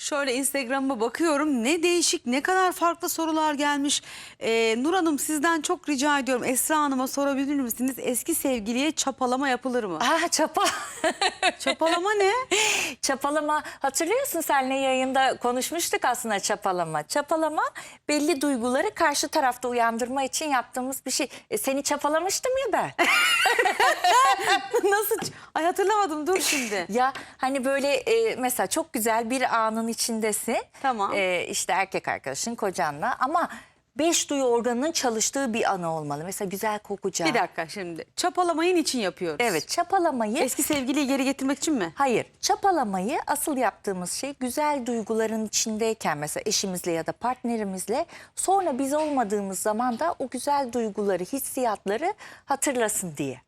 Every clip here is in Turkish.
Şöyle Instagram'a bakıyorum ne değişik ne kadar farklı sorular gelmiş. Ee, Nur Hanım sizden çok rica ediyorum Esra Hanım'a sorabilir misiniz? Eski sevgiliye çapalama yapılır mı? Ah çapa. Çapalama ne? çapalama hatırlıyorsun senle yayında konuşmuştuk aslında çapalama. Çapalama belli duyguları karşı tarafta uyandırma için yaptığımız bir şey. E, seni çapalamıştım ya ben. Nasıl? Ay hatırlamadım dur şimdi. Ya hani böyle e, mesela çok güzel bir anın içindesin. Tamam. E, işte erkek arkadaşın kocanla ama beş duyu organının çalıştığı bir anı olmalı. Mesela güzel kokacak. Bir dakika şimdi. Çapalamayı için yapıyoruz? Evet çapalamayı Eski sevgiliyi geri getirmek için mi? Hayır, çapalamayı asıl yaptığımız şey güzel duyguların içindeyken mesela eşimizle ya da partnerimizle sonra biz olmadığımız zaman da o güzel duyguları, hissiyatları hatırlasın diye.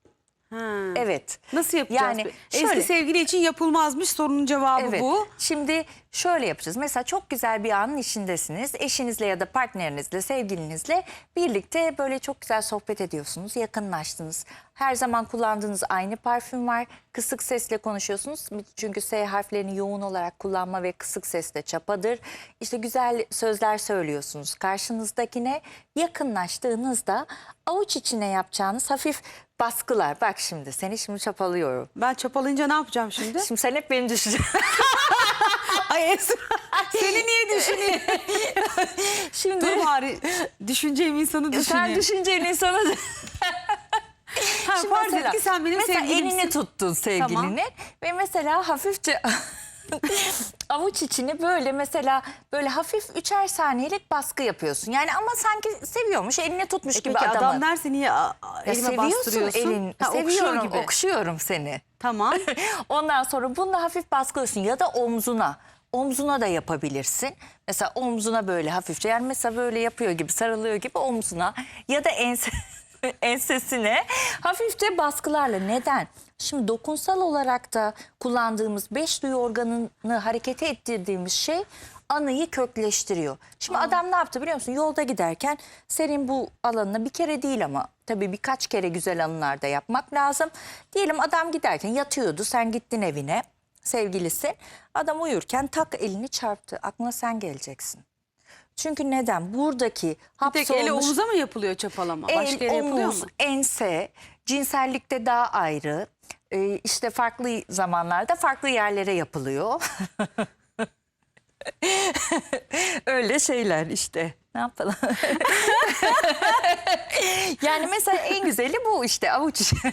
Ha. Evet. Nasıl yapacağız? Yani Eski şöyle- sevgili için yapılmazmış sorunun cevabı Evet. bu. Şimdi şöyle yapacağız. Mesela çok güzel bir anın içindesiniz. Eşinizle ya da partnerinizle, sevgilinizle birlikte böyle çok güzel sohbet ediyorsunuz. Yakınlaştınız. Her zaman kullandığınız aynı parfüm var. Kısık sesle konuşuyorsunuz. Çünkü S harflerini yoğun olarak kullanma ve kısık sesle çapadır. İşte güzel sözler söylüyorsunuz. Karşınızdakine yakınlaştığınızda avuç içine yapacağınız hafif baskılar. Bak şimdi seni şimdi çapalıyorum. Ben çapalayınca ne yapacağım şimdi? Şimdi sen hep beni düşüneceksin. Ay Esra seni niye düşüneyim? Şimdi Dur bari düşüneceğim insanı sen düşüneyim. düşüneceğin insana da... Ha, Şimdi farz et mesela- ki sen benim mesela sevgilimsin. elini tuttun sevgilinin Tamam. ve mesela hafifçe avuç içini böyle mesela böyle hafif üçer saniyelik baskı yapıyorsun. Yani ama sanki seviyormuş elini tutmuş E gibi peki adamı. adam derse niye a- a- Ya elime seviyorsun bastırıyorsun? elin, Ha, seviyorum, gibi. okşuyorum seni. Tamam. Ondan sonra bunu da hafif baskılıyorsun ya da omzuna. Omzuna da yapabilirsin. Mesela omzuna böyle hafifçe yani mesela böyle yapıyor gibi sarılıyor gibi omzuna ya da ense, ensesine hafifçe baskılarla. Neden? Şimdi dokunsal olarak da kullandığımız beş duyu organını hareket ettirdiğimiz şey anıyı kökleştiriyor. Şimdi adam ne yaptı biliyor musun? Yolda giderken senin bu alanına bir kere değil ama tabii birkaç kere güzel anılarda yapmak lazım. Diyelim adam giderken yatıyordu sen gittin evine sevgilisi. Adam uyurken tak elini çarptı. Aklına sen geleceksin. Çünkü neden? Buradaki Bir tek hapsolmuş ele omuza mı yapılıyor çapalama? Başka el, yere yapılıyor omuz, mu? ense, cinsellikte daha ayrı. Ee, işte farklı zamanlarda farklı yerlere yapılıyor. Öyle şeyler işte. Ne yapalım? yani mesela en güzeli bu işte avuç içi.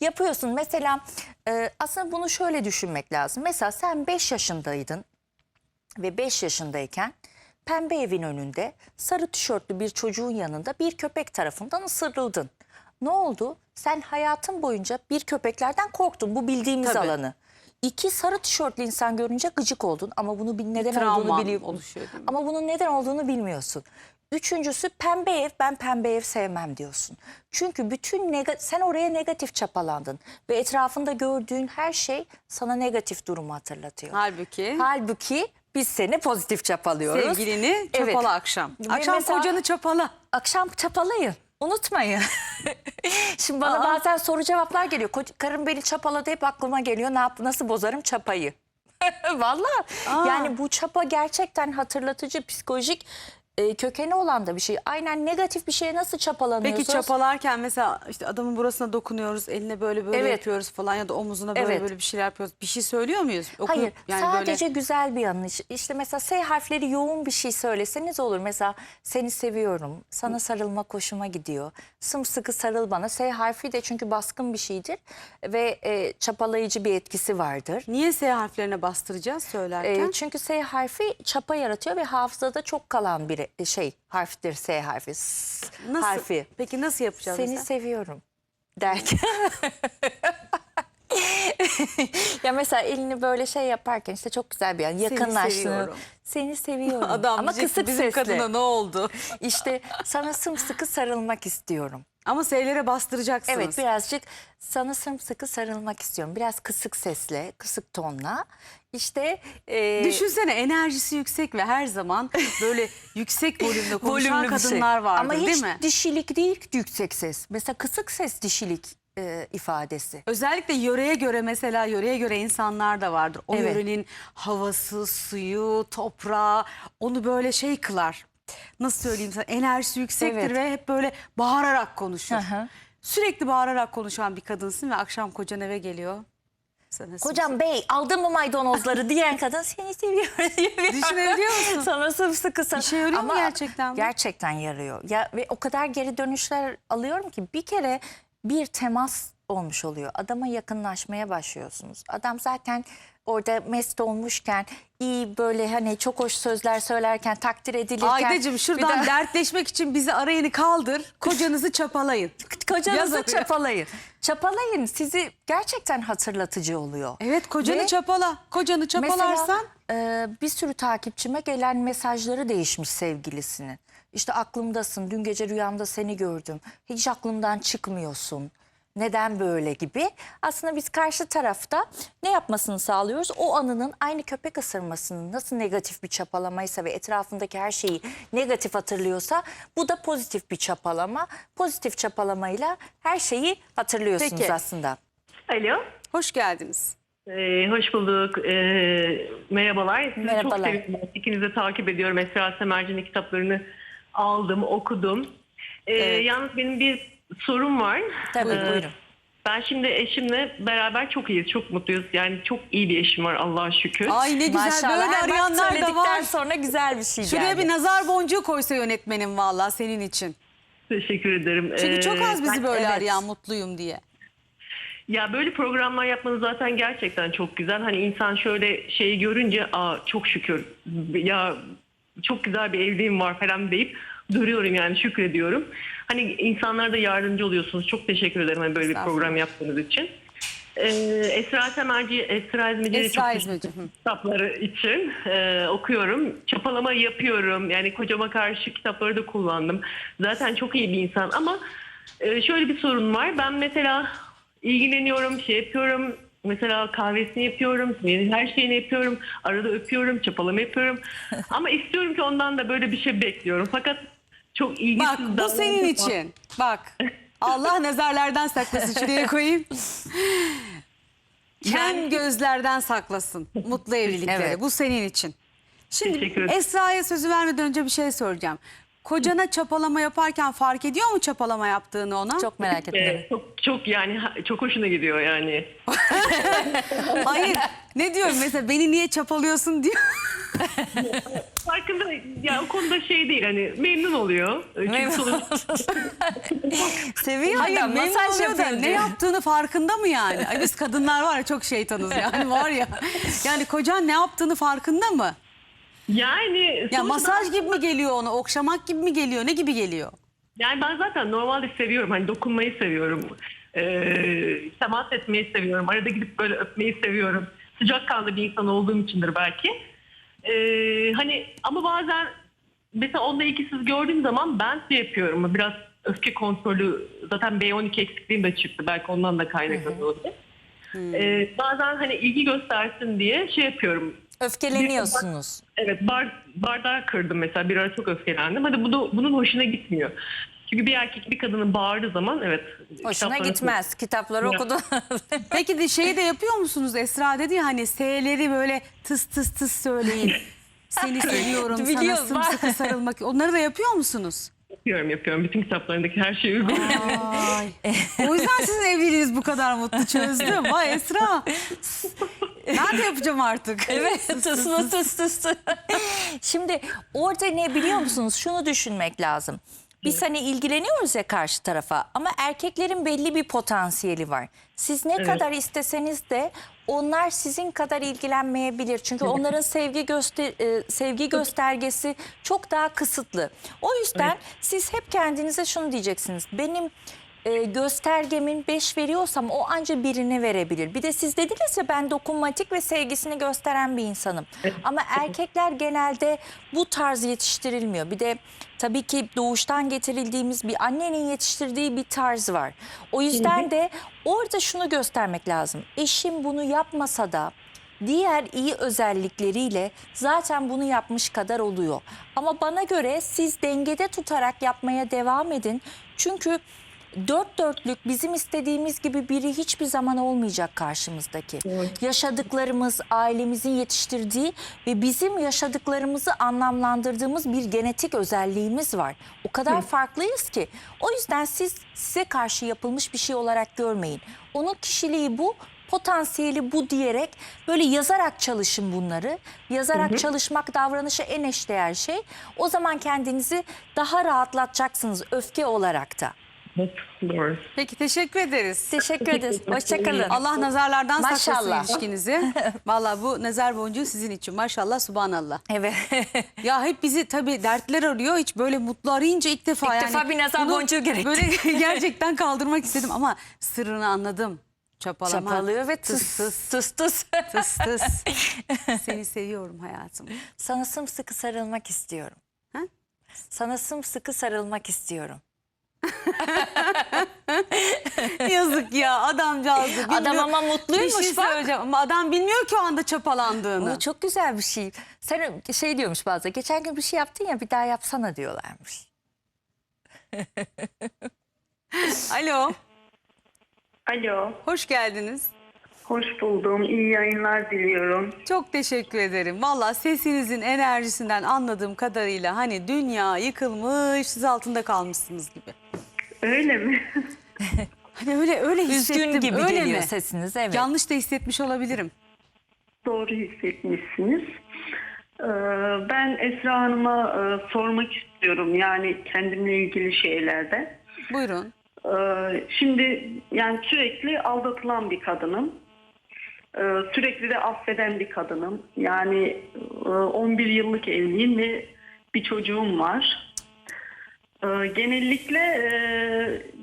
Yapıyorsun mesela e, aslında bunu şöyle düşünmek lazım. Mesela sen 5 yaşındaydın ve 5 yaşındayken pembe evin önünde sarı tişörtlü bir çocuğun yanında bir köpek tarafından ısırıldın. Ne oldu? Sen hayatın boyunca bir köpeklerden korktun. Bu bildiğimiz Tabii. alanı. İki sarı tişörtlü insan görünce gıcık oldun ama bunu neden olduğunu travman oluşuyor değil mi? Ama bunun neden olduğunu bilmiyorsun. Üçüncüsü pembe ev ben pembe ev sevmem diyorsun. Çünkü bütün nega- sen oraya negatif çapalandın ve etrafında gördüğün her şey sana negatif durumu hatırlatıyor. Halbuki Halbuki biz seni pozitif çapalıyoruz. sevgilini çapala Evet. akşam. Akşam mesela- kocanı çapala. Akşam çapalayın. Unutmayın. Şimdi bana Aa. bazen soru cevaplar geliyor. Karım beni çapaladı hep aklıma geliyor. Ne yap nasıl bozarım çapayı? Vallahi Aa. yani bu çapa gerçekten hatırlatıcı psikolojik e, kökeni olan da bir şey. Aynen negatif bir şeye nasıl çapalanıyorsunuz? Peki çapalarken mesela işte adamın burasına dokunuyoruz, eline böyle böyle Evet. yapıyoruz falan ya da omuzuna böyle Evet. böyle bir şeyler yapıyoruz. Bir şey söylüyor muyuz? Okuyup Hayır sadece güzel bir yanlış. İşte mesela S harfleri yoğun bir şey söyleseniz olur. Mesela seni seviyorum, sana sarılmak hoşuma gidiyor. Sımsıkı sarıl bana. S harfi de çünkü baskın bir şeydir ve e, çapalayıcı bir etkisi vardır. niye S harflerine bastıracağız söylerken? E, çünkü S harfi çapa yaratıyor ve hafızada çok kalan bir şey harftir S harfi. S nasıl? harfi. Peki nasıl yapacağız? Seni mesela? seviyorum derken. ya mesela elini böyle şey yaparken işte çok güzel bir an yakınlaştığını. Seni seviyorum. Adam Ama kısık bizim sesle. kadına ne oldu? İşte sana sımsıkı sarılmak istiyorum. Ama S'lere bastıracaksınız. Evet birazcık sana sımsıkı sarılmak istiyorum. Biraz kısık sesle, kısık tonla. İşte e, Düşünsene enerjisi yüksek ve her zaman böyle yüksek volümde konuşan volümlü bir şey. kadınlar vardır Ama hiç değil mi? dişilik değil yüksek ses. Mesela kısık ses dişilik e, ifadesi. Özellikle yöreye göre mesela yöreye göre insanlar da vardır. O Evet. yörenin havası, suyu, toprağı onu böyle şey kılar. Nasıl söyleyeyim sana enerjisi yüksektir Evet. ve hep böyle bağırarak konuşur. Hı. Sürekli bağırarak konuşan bir kadınsın ve akşam kocan eve geliyor. Sana Kocam bey aldın mı maydanozları diyen kadın seni seviyor diye bir Düşünebiliyor musun? Sana sımsıkı sarıl- İşe yarıyor mu gerçekten bu? Gerçekten yarıyor. Ya ve o kadar geri dönüşler alıyorum ki bir kere bir temas olmuş oluyor. Adama yakınlaşmaya başlıyorsunuz. Adam zaten orada mest olmuşken iyi böyle hani çok hoş sözler söylerken takdir edilirken. Aydacığım şuradan de dertleşmek için bizi arayını kaldır. Kocanızı çapalayın. Kocanızı çapalayın. Çapalayın sizi gerçekten hatırlatıcı oluyor. Evet kocanı Ve- çapala. Kocanı çapalarsan Mesela e, bir sürü takipçime gelen mesajları değişmiş sevgilisinin. İşte aklımdasın, dün gece rüyamda seni gördüm, hiç aklımdan çıkmıyorsun. Neden böyle gibi? Aslında biz karşı tarafta ne yapmasını sağlıyoruz? O anının aynı köpek ısırmasının nasıl negatif bir çapalamaysa ve etrafındaki her şeyi negatif hatırlıyorsa bu da pozitif bir çapalama. Pozitif çapalamayla her şeyi hatırlıyorsunuz Peki. aslında. Alo. hoş geldiniz. Ee, hoş bulduk. Ee, merhabalar. Sizi Merhabalar. çok seviyorum. İkinizi de takip ediyorum. Esra Semerci'nin kitaplarını aldım, okudum. Ee, Evet. Yalnız benim bir sorum var. Tabii Ee, buyurun. Ben şimdi eşimle beraber çok iyiyiz, çok mutluyuz. Yani çok iyi bir eşim var Allah'a şükür. Ay ne güzel Maşallah. böyle Bak arayanlar da var. sonra güzel bir şey Şuraya geldi. bir nazar boncuğu koysa yönetmenim vallahi senin için. Teşekkür ederim. Çünkü Ee, çok az bizi ben- böyle evet. arayan mutluyum diye. Ya böyle programlar yapmanız zaten gerçekten çok güzel. Hani insan şöyle şeyi görünce aa çok şükür ya çok güzel bir evliliğim var falan deyip duruyorum yani şükrediyorum. Hani insanlara da yardımcı oluyorsunuz. Çok teşekkür ederim hani böyle bir program yaptığınız için. Ee, Esra Temelci, Esra İzmeci'ye Esra çok hı. kitapları için e, okuyorum. Çapalama yapıyorum. Yani kocama karşı kitapları da kullandım. Zaten çok iyi bir insan ama e, şöyle bir sorun var. Ben mesela ilgileniyorum, şey yapıyorum. Mesela kahvesini yapıyorum, her şeyini yapıyorum. Arada öpüyorum, çapalama yapıyorum. ama istiyorum ki ondan da böyle bir şey bekliyorum. Fakat çok ilgisiz Bak bu davranıyor. senin için. Bak Allah nazarlardan saklasın. Şuraya koyayım. Ken gözlerden saklasın. Mutlu evlilikleri. Evet. Bu senin için. Şimdi Teşekkür ederim. Esra'ya sözü vermeden önce bir şey soracağım. Kocana çapalama yaparken fark ediyor mu çapalama yaptığını ona? Çok merak ettim. Ee, çok, çok yani ha- çok hoşuna gidiyor yani. Hayır. Ne diyorum mesela beni niye çapalıyorsun diyor. Farkında ya o konuda şey değil hani memnun oluyor. Çünkü Memnun. sonuç- Seviyor Hayır adam. memnun Masaj oluyor da yapıyor ne diyor. yaptığını farkında mı yani? Ay biz kadınlar var ya çok şeytanız yani var ya. Yani kocan ne yaptığını farkında mı? yani Ya sonuçta- masaj gibi mi geliyor ona? Okşamak gibi mi geliyor? Ne gibi geliyor? Yani ben zaten normalde seviyorum. Hani dokunmayı seviyorum. Ee, temas etmeyi seviyorum. Arada gidip böyle öpmeyi seviyorum. Sıcakkanlı bir insan olduğum içindir belki. Ee, hani ama bazen mesela onda ilgisiz gördüğüm zaman ben şey yapıyorum. Biraz öfke kontrolü zaten B12 eksikliğim de çıktı. Belki ondan da kaynaklanıyor. olabilir. Ee, bazen hani ilgi göstersin diye şey yapıyorum. Öfkeleniyorsunuz. Evet bar, bardağı kırdım mesela bir ara çok öfkelendim. Hadi bu da, bunun hoşuna gitmiyor. Çünkü bir erkek bir kadının bağırdığı zaman evet. Hoşuna kitapları- gitmez. Kitapları Ya. okudu. Peki de şeyi de yapıyor musunuz? Esra dedi ya hani S'leri böyle tıs tıs tıs söyleyin. Seni seviyorum sana Biliyorum, sımsıkı var. sarılmak. Onları da yapıyor musunuz? Yapıyorum yapıyorum. Bütün kitaplarındaki her şeyi uyguluyorum. Ay. O yüzden sizin evliliğiniz bu kadar mutlu çözdüm. Vay Esra. Ben de yapacağım artık. Evet tıslı tıs tıs. Şimdi orada ne biliyor musunuz? Şunu düşünmek lazım. Biz hani ilgileniyoruz ya karşı tarafa ama erkeklerin belli bir potansiyeli var. Siz ne Evet. kadar isteseniz de onlar sizin kadar ilgilenmeyebilir. Çünkü onların sevgi göster e, sevgi göstergesi çok daha kısıtlı. O yüzden siz hep kendinize şunu diyeceksiniz. Benim e, göstergemin 5 veriyorsam o anca birine verebilir. Bir de siz dediniz ya ben dokunmatik ve sevgisini gösteren bir insanım. Ama erkekler genelde bu tarz yetiştirilmiyor. Bir de tabii ki doğuştan getirildiğimiz bir annenin yetiştirdiği bir tarz var. O yüzden de orada şunu göstermek lazım. Eşim bunu yapmasa da diğer iyi özellikleriyle zaten bunu yapmış kadar oluyor. Ama bana göre siz dengede tutarak yapmaya devam edin. Çünkü dört dörtlük bizim istediğimiz gibi biri hiçbir zaman olmayacak karşımızdaki. Yaşadıklarımız, ailemizin yetiştirdiği ve bizim yaşadıklarımızı anlamlandırdığımız bir genetik özelliğimiz var. O kadar farklıyız ki. O yüzden siz size karşı yapılmış bir şey olarak görmeyin. Onun kişiliği bu, potansiyeli bu diyerek böyle yazarak çalışın bunları. Yazarak çalışmak davranışa en eşdeğer şey. O zaman kendinizi daha rahatlatacaksınız öfke olarak da. Peki teşekkür ederiz. Teşekkür ederiz. Hoşçakalın. Allah nazarlardan saklasın Maşallah. ilişkinizi. Valla bu nazar boncuğu sizin için. Maşallah subhanallah. Evet. Ya hep bizi tabii dertler arıyor. Hiç böyle mutlu arayınca ilk defa İlk yani. defa bir nazar bunu boncuğu gerekti. Böyle gerçekten kaldırmak istedim ama sırrını anladım. Çapalama. Çapalıyor ve tıs tıs tıs tıs tıs. tıs tıs. Seni seviyorum hayatım. Sana sımsıkı sarılmak istiyorum. Ha? Sana sımsıkı sarılmak istiyorum. Yazık ya adamcağız. da bilmiyor. Adam ama mutluymuş Bir şey bak. söyleyeceğim ama adam bilmiyor ki o anda çapalandığını. Bu çok güzel bir şey. Sen şey diyormuş bazen. Geçen gün bir şey yaptın ya bir daha yapsana diyorlarmış. Alo, Alo, hoş geldiniz. hoş buldum. İyi yayınlar diliyorum. Çok teşekkür ederim. Valla sesinizin enerjisinden anladığım kadarıyla hani dünya yıkılmış, siz altında kalmışsınız gibi. Öyle mi? Hani öyle öyle hissettim. Üzgün gibi öyle geliyor mi? sesiniz. Evet. Yanlış da hissetmiş olabilirim. Doğru hissetmişsiniz. Ee, Ben Esra Hanım'a e, sormak istiyorum yani kendimle ilgili şeylerde. Buyurun. Ee, Şimdi yani sürekli aldatılan bir kadınım. Ee, Sürekli de affeden bir kadınım. Yani e, 11 yıllık evliyim ve bir çocuğum var. Ee, Genellikle e,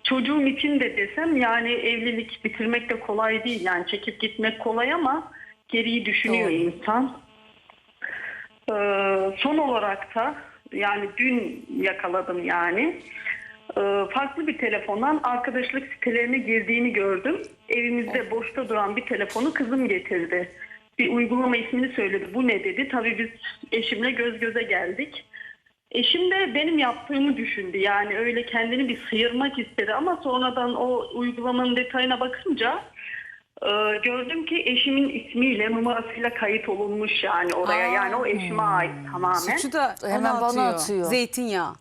çocuğum için de desem yani evlilik bitirmek de kolay değil. Yani çekip gitmek kolay ama geriyi düşünüyor Doğru. insan. Ee, Son olarak da yani dün yakaladım yani. Ee, farklı bir telefondan arkadaşlık sitelerine girdiğini gördüm. Evimizde boşta duran bir telefonu kızım getirdi. Bir uygulama ismini söyledi. Bu ne dedi? Tabii biz eşimle göz göze geldik. Eşim de benim yaptığımı düşündü. Yani öyle kendini bir sıyırmak istedi ama sonradan o uygulamanın detayına bakınca e, gördüm ki eşimin ismiyle numarasıyla kayıt olunmuş yani oraya. Aa. Yani o eşime ait tamamen. Suçu da Hemen ona bana atıyor. atıyor. Zeytinyağı.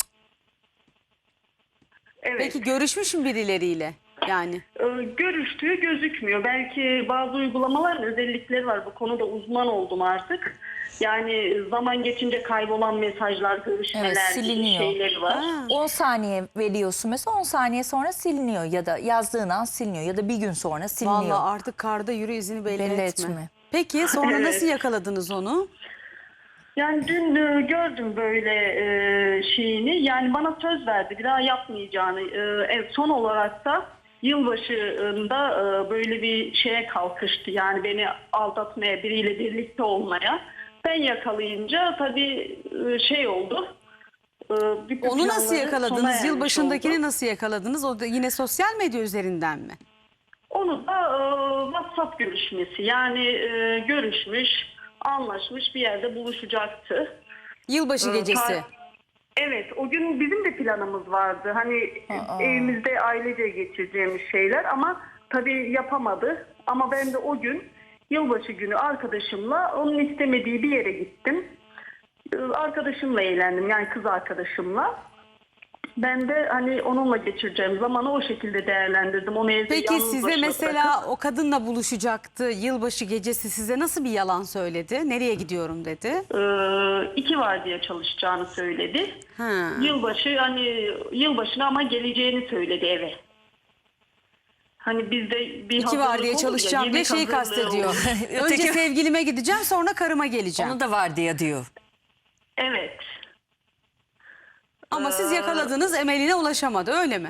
Evet. Peki görüşmüş mü birileriyle? Yani Ee, görüştüğü gözükmüyor. Belki bazı uygulamaların özellikleri var. Bu konuda uzman oldum artık. Yani zaman geçince kaybolan mesajlar, görüşmeler Evet, gibi siliniyor. şeyleri var. Ha. 10 saniye veriyorsun mesela 10 saniye sonra siliniyor ya da yazdığın an siliniyor ya da bir gün sonra siliniyor. vallahi artık karda yürü izini belli, Belli etme. etme. Peki sonra Evet. nasıl yakaladınız onu? Yani dün e, gördüm böyle e, şeyini. Yani bana söz verdi bir daha yapmayacağını. E, evet, son olarak da yılbaşında e, böyle bir şeye kalkıştı. Yani beni aldatmaya, biriyle birlikte olmaya. Ben yakalayınca tabii e, şey oldu. E, Onu nasıl yakaladınız? Yılbaşındakini oldu. nasıl yakaladınız? O da yine sosyal medya üzerinden mi? Onu da WhatsApp görüşmesi. Yani görüşmüş, anlaşmış bir yerde buluşacaktı. Yılbaşı gecesi. tar- Evet, o gün bizim de planımız vardı. Hani evimizde ailece geçireceğimiz şeyler ama tabii yapamadı. Ama ben de o gün yılbaşı günü arkadaşımla onun istemediği bir yere gittim. Ee, Arkadaşımla eğlendim yani kız arkadaşımla. Ben de hani onunla geçireceğim zamanı o şekilde değerlendirdim. Onu evde Peki yalnız size başına mesela bırakıp- o kadınla buluşacaktı yılbaşı gecesi size nasıl bir yalan söyledi? Nereye gidiyorum dedi? Ee, iki var diye çalışacağını söyledi. Ha. Yılbaşı hani yılbaşına ama geleceğini söyledi eve. Hani bizde bir İki var diye olur ya, çalışacağım diye yemek şeyi hazırlığı kastediyor. olur. Önce Öteki- sevgilime gideceğim sonra karıma geleceğim. Onu da var diye diyor. Evet. Ama Ee, siz yakaladınız emeline ulaşamadı öyle mi?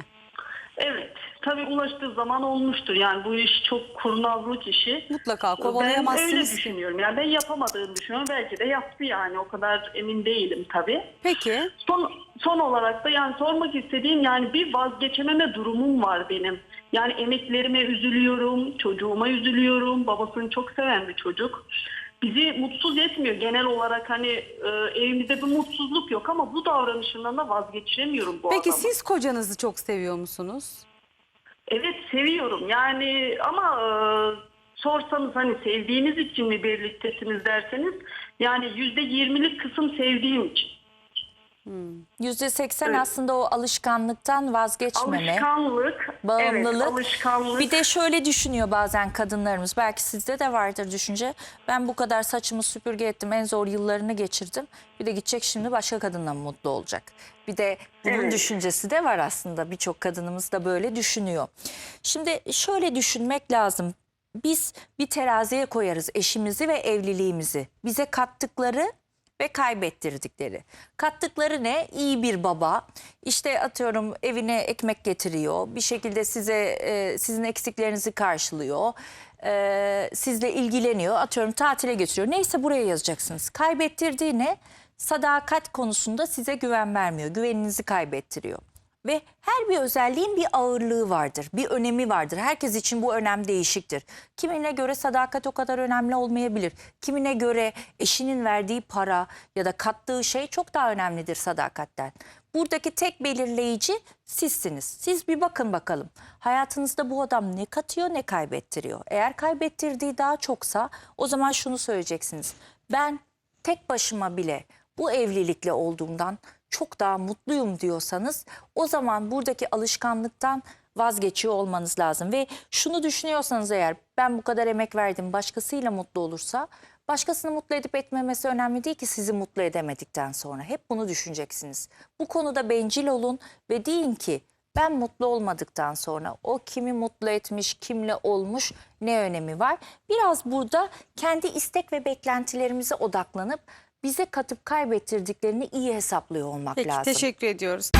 Evet. Tabii ulaştığı zaman olmuştur. Yani bu iş çok kurnazlık işi. Mutlaka Ben öyle kovalayamazsınız düşünüyorum. Yani ben yapamadığını düşünüyorum. Belki de yaptı yani. O kadar emin değilim tabii. Peki Son, son olarak da yani sormak istediğim yani bir vazgeçememe durumum var benim. Yani emeklerime üzülüyorum, çocuğuma üzülüyorum. Babasını çok seven bir çocuk. Bizi mutsuz etmiyor genel olarak hani e, evimizde bir mutsuzluk yok ama bu davranışından da vazgeçemiyorum bu Peki adamın. siz kocanızı çok seviyor musunuz? Evet seviyorum yani ama e, sorsanız hani sevdiğiniz için mi birliktesiniz derseniz yani yüzde yirmilik kısım sevdiğim için. %80 Evet. aslında o alışkanlıktan vazgeçmeme. Alışkanlık, Bağımlılık. evet, alışkanlık. Bir de şöyle düşünüyor bazen kadınlarımız. Belki sizde de vardır düşünce. Ben bu kadar saçımı süpürge ettim. En zor yıllarını geçirdim. Bir de gidecek şimdi başka kadınla mutlu olacak? Bir de bunun Evet. düşüncesi de var aslında. Birçok kadınımız da böyle düşünüyor. Şimdi şöyle düşünmek lazım. Biz bir teraziye koyarız eşimizi ve evliliğimizi. Bize kattıkları ve kaybettirdikleri. Kattıkları ne? İyi bir baba. İşte atıyorum evine ekmek getiriyor. Bir şekilde size e, sizin eksiklerinizi karşılıyor. E, sizle ilgileniyor. Atıyorum tatile götürüyor. Neyse buraya yazacaksınız. Kaybettirdiği ne? Sadakat konusunda size güven vermiyor. Güveninizi kaybettiriyor. Ve her bir özelliğin bir ağırlığı vardır, bir önemi vardır. Herkes için bu önem değişiktir. Kimine göre sadakat o kadar önemli olmayabilir. Kimine göre eşinin verdiği para ya da kattığı şey çok daha önemlidir sadakatten. Buradaki tek belirleyici sizsiniz. Siz bir bakın bakalım. Hayatınızda bu adam ne katıyor ne kaybettiriyor. Eğer kaybettirdiği daha çoksa o zaman şunu söyleyeceksiniz. Ben tek başıma bile bu evlilikle olduğumdan çok daha mutluyum diyorsanız o zaman buradaki alışkanlıktan vazgeçiyor olmanız lazım. Ve şunu düşünüyorsanız eğer ben bu kadar emek verdim başkasıyla mutlu olursa başkasını mutlu edip etmemesi önemli değil ki sizi mutlu edemedikten sonra. Hep bunu düşüneceksiniz. Bu konuda bencil olun ve deyin ki ben mutlu olmadıktan sonra o kimi mutlu etmiş, kimle olmuş ne önemi var? Biraz burada kendi istek ve beklentilerimize odaklanıp bize katıp kaybettirdiklerini iyi hesaplıyor olmak Peki lazım. teşekkür ediyoruz.